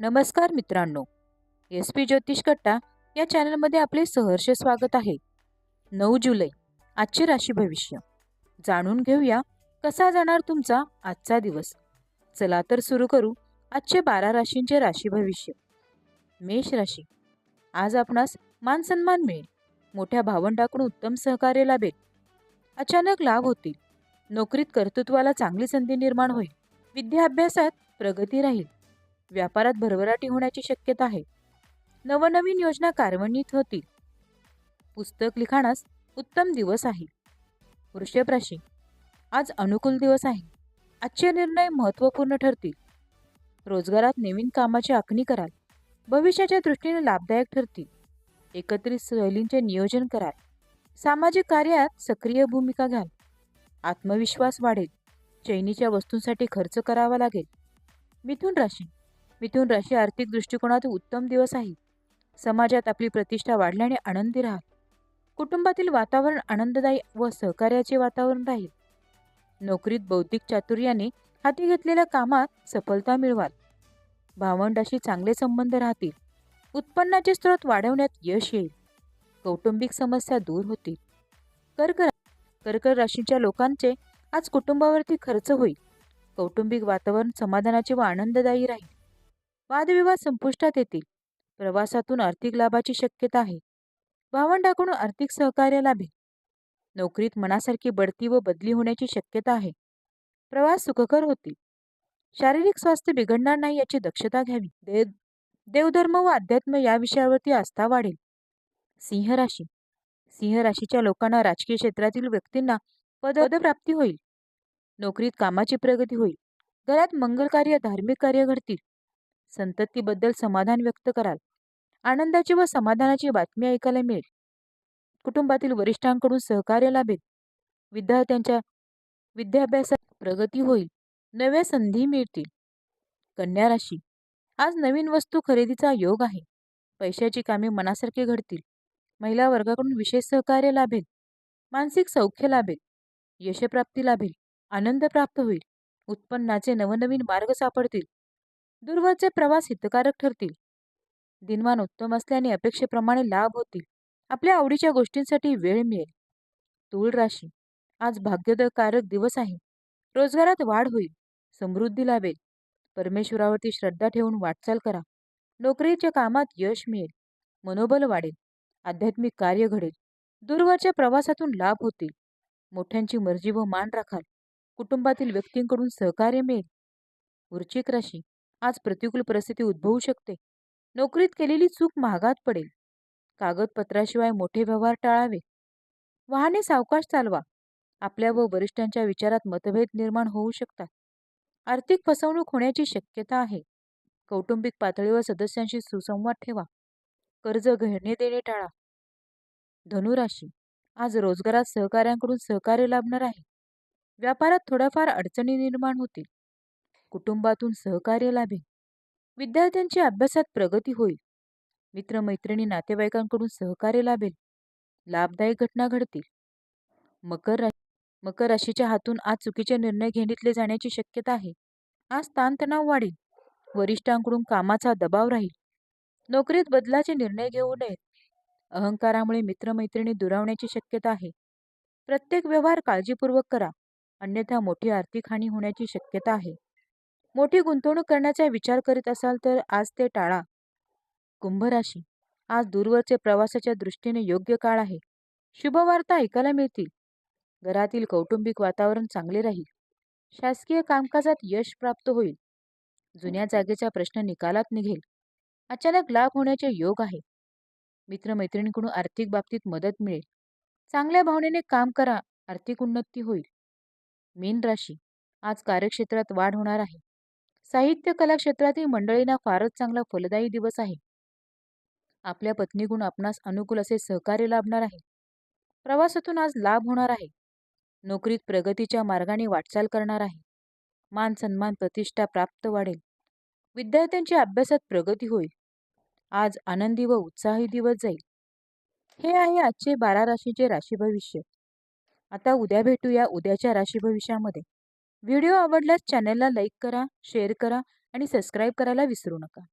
नमस्कार मित्रांनो. S P ज्योतिष कट्टा या चॅनलमध्ये आपले सहर्ष स्वागत आहे. नऊ जुलै आजचे राशी भविष्य. जाणून घेऊया कसा जाणार तुमचा आजचा दिवस. चला तर सुरू करू आजचे बारा राशींचे राशी भविष्य. मेष राशी. आज आपणास मान सन्मान मिळेल. मोठ्या भावंडाकडून उत्तम सहकार्य लाभेल. अचानक लाभ होतील. नोकरीत कर्तृत्वाला चांगली संधी निर्माण होईल. विद्याभ्यासात प्रगती राहील. व्यापारात भरभराटी होण्याची शक्यता आहे. नवनवीन योजना कार्यान्वित होतील. पुस्तक लिखाणास उत्तम दिवस आहे. वृषभ राशी. आज अनुकूल दिवस आहे. आजचे निर्णय महत्त्वपूर्ण ठरतील. रोजगारात नवीन कामाची आखणी कराल. भविष्याच्या दृष्टीने लाभदायक ठरतील. एकत्रित सहलींचे नियोजन कराल. सामाजिक कार्यात सक्रिय भूमिका घ्याल. आत्मविश्वास वाढेल. चैनीच्या वस्तूंसाठी खर्च करावा लागेल. मिथुन राशी. मिथून राशी आर्थिक दृष्टिकोनातून उत्तम दिवस आहे. समाजात आपली प्रतिष्ठा वाढल्याने आनंदी राहा. कुटुंबातील वातावरण आनंददायी व सहकार्याचे वातावरण राहील. नोकरीत बौद्धिक चातुर्याने हाती घेतलेल्या कामात सफलता मिळवाल. भावंडाशी चांगले संबंध राहतील. उत्पन्नाचे स्रोत वाढवण्यात यश येईल. कौटुंबिक समस्या दूर होतील. कर्क कर्क राशीच्या लोकांचे आज कुटुंबावरती खर्च होईल. कौटुंबिक वातावरण समाधानाचे व आनंददायी राहील. वादविवाद संपुष्टात येतील. प्रवासातून आर्थिक लाभाची शक्यता आहे. भावंडाकडून आर्थिक सहकार्य लाभेल. नोकरीत मनासारखी बढती व बदली होण्याची शक्यता आहे. प्रवास सुखकर होतील. शारीरिक स्वास्थ्य बिघडणार नाही याची दक्षता घ्यावी. देव देवधर्म व अध्यात्म या विषयावरती आस्था वाढेल. सिंह राशी. सिंह राशीच्या लोकांना राजकीय क्षेत्रातील व्यक्तींना पद पदप्राप्ती होईल. नोकरीत कामाची प्रगती होईल. घरात मंगल कार्य धार्मिक कार्य घडतील. संततीबद्दल समाधान व्यक्त कराल. आनंदाची व समाधानाची बातमी ऐकायला मिळेल. कुटुंबातील वरिष्ठांकडून सहकार्य लाभेल. विद्यार्थ्यांच्या विद्याभ्यासात प्रगती होईल. नव्या संधी मिळतील. कन्या राशी. आज नवीन वस्तू खरेदीचा योग आहे. पैशाची कामे मनासारखे घडतील. महिला वर्गाकडून विशेष सहकार्य लाभेल. मानसिक सौख्य लाभेल. यशप्राप्ती लाभेल. आनंद प्राप्त होईल. उत्पन्नाचे नवनवीन मार्ग सापडतील. दूरवरचे प्रवास हितकारक ठरतील. दिनमान उत्तम असल्याने अपेक्षेप्रमाणे लाभ होतील. आपल्या आवडीच्या गोष्टींसाठी वेळ मिळेल. तूळ राशी. आज भाग्यकारक दिवस आहे. रोजगारात वाढ होईल. समृद्धी लाभेल. परमेश्वरावरती श्रद्धा ठेवून वाटचाल करा. नोकरीच्या कामात यश मिळेल. मनोबल वाढेल. आध्यात्मिक कार्य घडेल. दूरवरच्या प्रवासातून लाभ होतील. मोठ्यांची मर्जी व मान राखाल. कुटुंबातील व्यक्तींकडून सहकार्य मिळेल. वृश्चिक राशी. आज प्रतिकूल परिस्थिती उद्भवू शकते. नोकरीत केलेली चूक महागात पडेल. कागदपत्राशिवाय मोठे व्यवहार टाळावे. वाहने सावकाश चालवा. आपल्या व वरिष्ठांच्या विचारात मतभेद निर्माण होऊ शकतात. आर्थिक फसवणूक होण्याची शक्यता आहे. कौटुंबिक पातळीवर सदस्यांशी सुसंवाद ठेवा. कर्ज घेणे देणे टाळा. धनुराशी. आज रोजगारात सहकाऱ्यांकडून सहकार्य लाभणार आहे. व्यापारात थोड्याफार अडचणी निर्माण होतील. कुटुंबातून सहकार्य लाभेल. विद्यार्थ्यांची अभ्यासात प्रगती होईल. मित्रमैत्रिणी नातेवाईकांकडून सहकार्य लाभेल. लाभदायक घटना घडतील. मकर राशी मकर राशीच्या हातून आज चुकीचे निर्णय घेण्यातले जाण्याची शक्यता आहे. आज ताणतणाव वाढेल. वरिष्ठांकडून कामाचा दबाव राहील. नोकरीत बदलाचे निर्णय घेऊ नयेत. अहंकारामुळे मित्रमैत्रिणी दुरावण्याची शक्यता आहे. प्रत्येक व्यवहार काळजीपूर्वक करा. अन्यथा मोठी आर्थिक हानी होण्याची शक्यता आहे. मोठी गुंतवणूक करण्याचा विचार करीत असाल तर आज ते टाळा. कुंभ राशी. आज दूरवरचे प्रवासाच्या दृष्टीने योग्य काळ आहे. शुभवार्ता ऐकायला मिळतील. घरातील कौटुंबिक वातावरण चांगले राहील. शासकीय कामकाजात यश प्राप्त होईल. जुन्या जागेचा प्रश्न निकालात निघेल. अचानक लाभ होण्याचे योग आहे. मित्रमैत्रिणींकडून आर्थिक बाबतीत मदत मिळेल. चांगल्या भावनेने काम करा. आर्थिक उन्नती होईल. मीन राशी. आज कार्यक्षेत्रात वाढ होणार आहे. साहित्य कला क्षेत्रातील मंडळींना फारच चांगला फलदायी दिवस आहे. आपल्या पत्नीकडून आपणास अनुकूल असे सहकार्य लाभणार आहे. प्रवासातून आज लाभ होणार आहे. नोकरीत प्रगतीच्या मार्गाने वाटचाल करणार आहे. मान सन्मान प्रतिष्ठा प्राप्त वाढेल. विद्यार्थ्यांची अभ्यासात प्रगती होईल. आज आनंदी व उत्साही दिवस जाईल. हे आहे आजचे बारा राशीचे राशी भविष्य आता उद्या भेटूया उद्याच्या राशी भविष्यामध्ये व्हिडिओ आवडल्यास चॅनलला लाईक करा शेअर करा आणि सबस्क्राईब करायला विसरू नका.